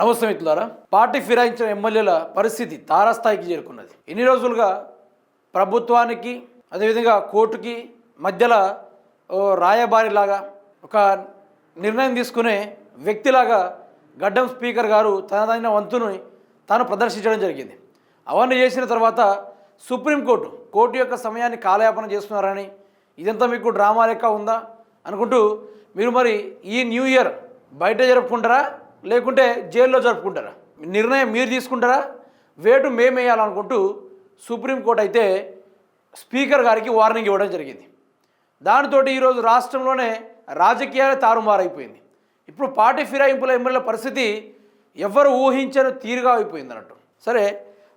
నమస్తే మిత్రులారా. పార్టీ ఫిరాయించిన ఎమ్మెల్యేల పరిస్థితి తారాస్థాయికి చేరుకున్నది. ఎన్ని రోజులుగా ప్రభుత్వానికి అదేవిధంగా కోర్టుకి మధ్యలో ఓ రాయబారిలాగా ఒక నిర్ణయం తీసుకునే వ్యక్తిలాగా గడ్డం స్పీకర్ గారు తనదైన వంతుని తాను ప్రదర్శించడం జరిగింది. అవన్నీ చేసిన తర్వాత సుప్రీంకోర్టు కోర్టు యొక్క సమయాన్ని కాలయాపన చేస్తున్నారని ఇదంతా మీకు డ్రామా లెక్క ఉందా అనుకుంటూ మీరు మరి ఈ న్యూ ఇయర్ బయట జరుపుకుంటారా? లేకుంటే జైల్లో జరుపుకుంటారా? నిర్ణయం మీరు తీసుకుంటారా? వేటు మేమేయాలనుకుంటూ సుప్రీంకోర్టు అయితే స్పీకర్ గారికి వార్నింగ్ ఇవ్వడం జరిగింది. దానితో ఈరోజు రాష్ట్రంలోనే రాజకీయాలు తారుమారైపోయింది. ఇప్పుడు పార్టీ ఫిరాయింపుల ఎమ్మెల్యేల పరిస్థితి ఎవరు ఊహించని తీరుగా అయిపోయింది అన్నట్టు. సరే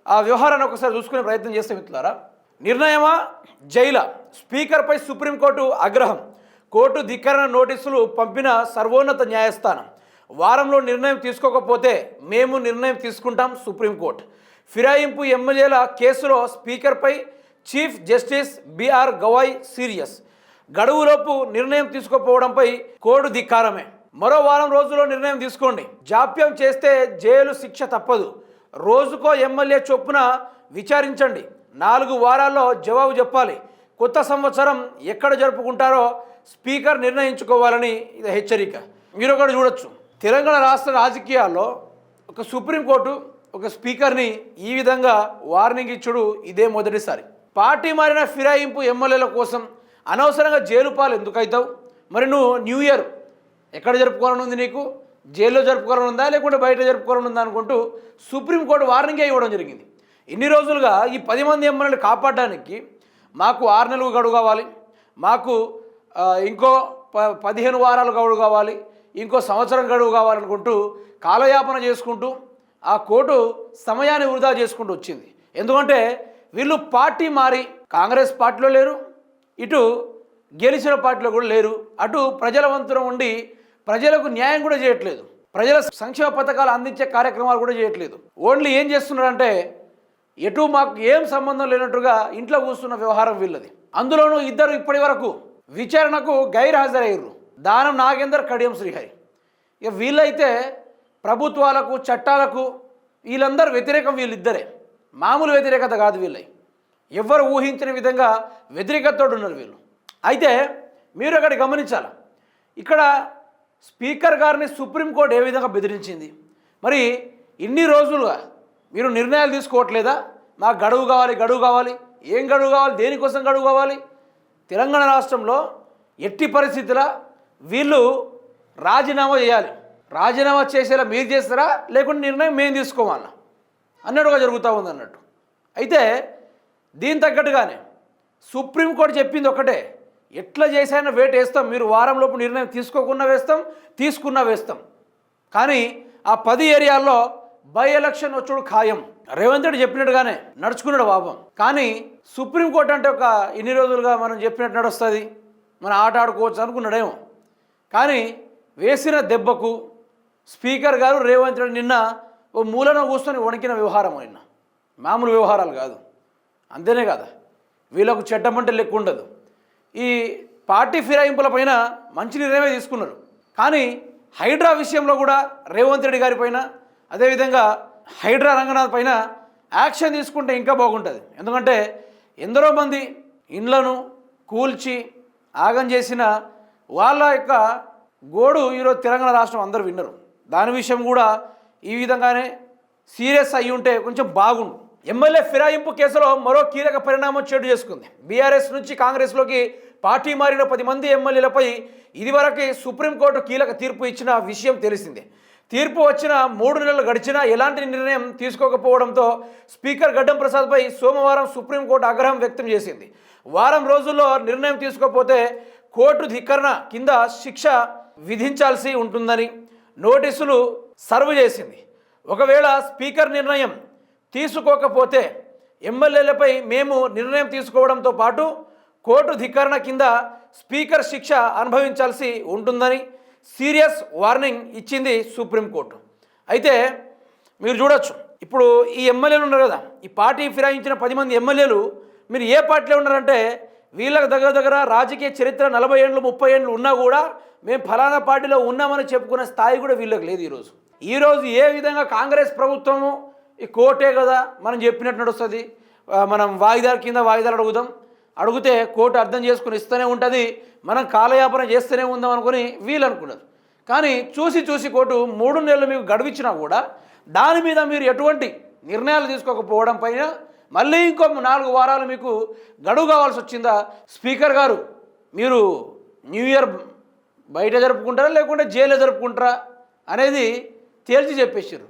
ఆ వ్యవహారాన్ని ఒకసారి చూసుకునే ప్రయత్నం చేస్తే మిత్రులారా నిర్ణయమా జైల? స్పీకర్పై సుప్రీంకోర్టు ఆగ్రహం. కోర్టు ధిక్కరణ నోటీసులు పంపిన సర్వోన్నత న్యాయస్థానం. వారంలో నిర్ణయం తీసుకోకపోతే మేము నిర్ణయం తీసుకుంటాం సుప్రీంకోర్టు ఫిరాయింపు ఎమ్మెల్యేల కేసులో స్పీకర్పై chief justice B R Gavai serious. గడువులోపు నిర్ణయం తీసుకోకపోవడంపై కోర్టు ధిక్కారమే. మరో వారం రోజుల్లో నిర్ణయం తీసుకోండి. జాప్యం చేస్తే జైలు శిక్ష తప్పదు. రోజుకో ఎమ్మెల్యే చొప్పున విచారించండి. నాలుగు వారాల్లో జవాబు చెప్పాలి. కొత్త సంవత్సరం ఎక్కడ జరుపుకుంటారో స్పీకర్ నిర్ణయించుకోవాలని ఇది హెచ్చరిక. మీరు ఒకటి చూడొచ్చు. తెలంగాణ రాష్ట్ర రాజకీయాల్లో ఒక సుప్రీంకోర్టు ఒక స్పీకర్ని ఈ విధంగా వార్నింగ్ ఇచ్చుడు ఇదే మొదటిసారి. పార్టీ మారిన ఫిరాయింపు ఎమ్మెల్యేల కోసం అనవసరంగా జైలు పాలు ఎందుకు మరి నువ్వు న్యూ ఇయర్ ఎక్కడ జరుపుకోవాలని ఉంది నీకు? జైల్లో జరుపుకోవాలని ఉందా లేకుంటే బయట జరుపుకోవాలని ఉందా అనుకుంటూ సుప్రీంకోర్టు వార్నింగే ఇవ్వడం జరిగింది. ఇన్ని రోజులుగా ఈ పది మంది ఎమ్మెల్యేలు కాపాడడానికి మాకు ఆరు నెలలు గడువు కావాలి. మాకు ఇంకో ప పదిహేను వారాలు గడువు కావాలి. ఇంకో సంవత్సరం గడువు కావాలనుకుంటూ కాలయాపన చేసుకుంటూ ఆ కోర్టు సమయాన్ని వృధా చేసుకుంటూ వచ్చింది. ఎందుకంటే వీళ్ళు పార్టీ మారి కాంగ్రెస్ పార్టీలో లేరు ఇటు గెలిచిన పార్టీలో కూడా లేరు అటు ప్రజల వంతున ఉండి ప్రజలకు న్యాయం కూడా చేయట్లేదు. ప్రజల సంక్షేమ పథకాలు అందించే కార్యక్రమాలు కూడా చేయట్లేదు. ఓన్లీ ఏం చేస్తున్నారంటే ఎటు మాకు ఏం సంబంధం లేనట్టుగా ఇంట్లో కూర్చున్న వ్యవహారం వీళ్ళది. అందులోనూ ఇద్దరు ఇప్పటి వరకు విచారణకు గైర్హాజరయ్యారు దానం నాగేందర్ కడియం శ్రీహరి. ఇక వీళ్ళైతే ప్రభుత్వాలకు చట్టాలకు వీళ్ళందరూ వ్యతిరేకం వీళ్ళిద్దరే. మామూలు వ్యతిరేకత కాదు వీళ్ళై. ఎవ్వరు ఊహించిన విధంగా వ్యతిరేకతతో ఉన్నారు వీళ్ళు. అయితే మీరు అక్కడ గమనించాలి. ఇక్కడ స్పీకర్ గారిని సుప్రీంకోర్టు ఏ విధంగా బెదిరించింది? మరి ఇన్ని రోజులుగా మీరు నిర్ణయాలు తీసుకోవట్లేదా? మాకు గడువు కావాలి గడువు కావాలి. ఏం గడువు కావాలి? దేనికోసం గడువు కావాలి? తెలంగాణ రాష్ట్రంలో ఎట్టి పరిస్థితుల వీళ్ళు రాజీనామా చేయాలి. రాజీనామా చేసేలా మీరు చేస్తారా? లేకుంటే నిర్ణయం మేము తీసుకోవాలా? అన్నట్టుగా జరుగుతూ ఉంది అన్నట్టు. అయితే దీని తగ్గట్టుగానే సుప్రీంకోర్టు చెప్పింది ఒకటే ఎట్లా చేసైనా వేట్ వేస్తాం. మీరు వారంలోపు నిర్ణయం తీసుకోకుండా వేస్తాం తీసుకున్నా వేస్తాం. కానీ ఆ పది ఏరియాల్లో బై ఎలక్షన్ వచ్చుడు ఖాయం. రేవంత్ రెడ్డి చెప్పినట్టుగానే నడుచుకున్నాడు పాపం. కానీ సుప్రీంకోర్టు అంటే ఒక ఇన్ని రోజులుగా మనం చెప్పినట్టు నడుస్తుంది. మనం ఆట ఆడుకోవచ్చు అనుకున్నాడేమో. కానీ వేసిన దెబ్బకు స్పీకర్ గారు రేవంత్ రెడ్డి నిన్న ఓ మూలన కూర్చొని వణికిన వ్యవహారం నిన్న. మామూలు వ్యవహారాలు కాదు. అంతేనే కదా. వీళ్ళకు చట్టమంటే లెక్క ఉండదు. ఈ పార్టీ ఫిరాయింపుల పైన మంచి నిర్ణయమే తీసుకున్నారు. కానీ హైడ్రా విషయంలో కూడా రేవంత్ రెడ్డి గారి పైన అదేవిధంగా హైడ్రా రంగనాథ్ పైన యాక్షన్ తీసుకుంటే ఇంకా బాగుంటుంది. ఎందుకంటే ఎందరో మంది ఇండ్లను కూల్చి ఆగం చేసిన వాళ్ళ యొక్క గోడు ఈరోజు తెలంగాణ రాష్ట్రం అందరూ విన్నారు. దాని విషయం కూడా ఈ విధంగానే సీరియస్ అయ్యి ఉంటే కొంచెం బాగుండు. ఎమ్మెల్యే ఫిరాయింపు కేసులో మరో కీలక పరిణామం చోటు చేసుకుంది. బీఆర్ఎస్ నుంచి కాంగ్రెస్లోకి పార్టీ మారిన పది మంది ఎమ్మెల్యేలపై ఇదివరకే సుప్రీంకోర్టు కీలక తీర్పు ఇచ్చిన విషయం తెలిసిందే. తీర్పు వచ్చిన మూడు నెలలు గడిచినా ఎలాంటి నిర్ణయం తీసుకోకపోవడంతో స్పీకర్ గడ్డం ప్రసాద్పై సోమవారం సుప్రీంకోర్టు ఆగ్రహం వ్యక్తం చేసింది. వారం రోజుల్లో నిర్ణయం తీసుకోకపోతే కోర్టు ధిక్కరణ కింద శిక్ష విధించాల్సి ఉంటుందని నోటీసులు సర్వ్ చేసింది. ఒకవేళ స్పీకర్ నిర్ణయం తీసుకోకపోతే ఎమ్మెల్యేలపై మేము నిర్ణయం తీసుకోవడంతో పాటు కోర్టు ధిక్కరణ కింద స్పీకర్ శిక్ష అనుభవించాల్సి ఉంటుందని సీరియస్ వార్నింగ్ ఇచ్చింది సుప్రీంకోర్టు. అయితే మీరు చూడొచ్చు ఇప్పుడు ఈ ఎమ్మెల్యేలు ఉన్నారు కదా ఈ పార్టీ ఫిరాయించిన పది మంది ఎమ్మెల్యేలు మీరు ఏ పార్టీలో ఉన్నారంటే వీళ్ళకి దగ్గర దగ్గర రాజకీయ చరిత్ర నలభై ఏళ్ళు ముప్పై ఏళ్ళు ఉన్నా కూడా మేము ఫలానా పార్టీలో ఉన్నామని చెప్పుకునే స్థాయి కూడా వీళ్ళకి లేదు ఈరోజు. ఈరోజు ఏ విధంగా కాంగ్రెస్ ప్రభుత్వము ఈ కోర్టే కదా మనం చెప్పినట్టు నడుస్తుంది. మనం వాయిదాల కింద వాయిదాలు అడుగుదాం. అడిగితే కోర్టు అర్థం చేసుకుని ఇస్తూనే ఉంటుంది. మనం కాలయాపన చేస్తూనే ఉందాం అనుకుని వీళ్ళు అనుకున్నారు. కానీ చూసి చూసి కోర్టు మూడు నెలలు మీకు గడువిచ్చినా కూడా దాని మీద మీరు ఎటువంటి నిర్ణయాలు తీసుకోకపోవడం పైన మళ్ళీ ఇంకో నాలుగు వారాలు మీకు గడువు కావాల్సి వచ్చిందా? స్పీకర్ గారు మీరు న్యూ ఇయర్ బయట జరుపుకుంటారా? లేకుంటే జైల్లో జరుపుకుంటారా? అనేది తేల్చి చెప్పేసారు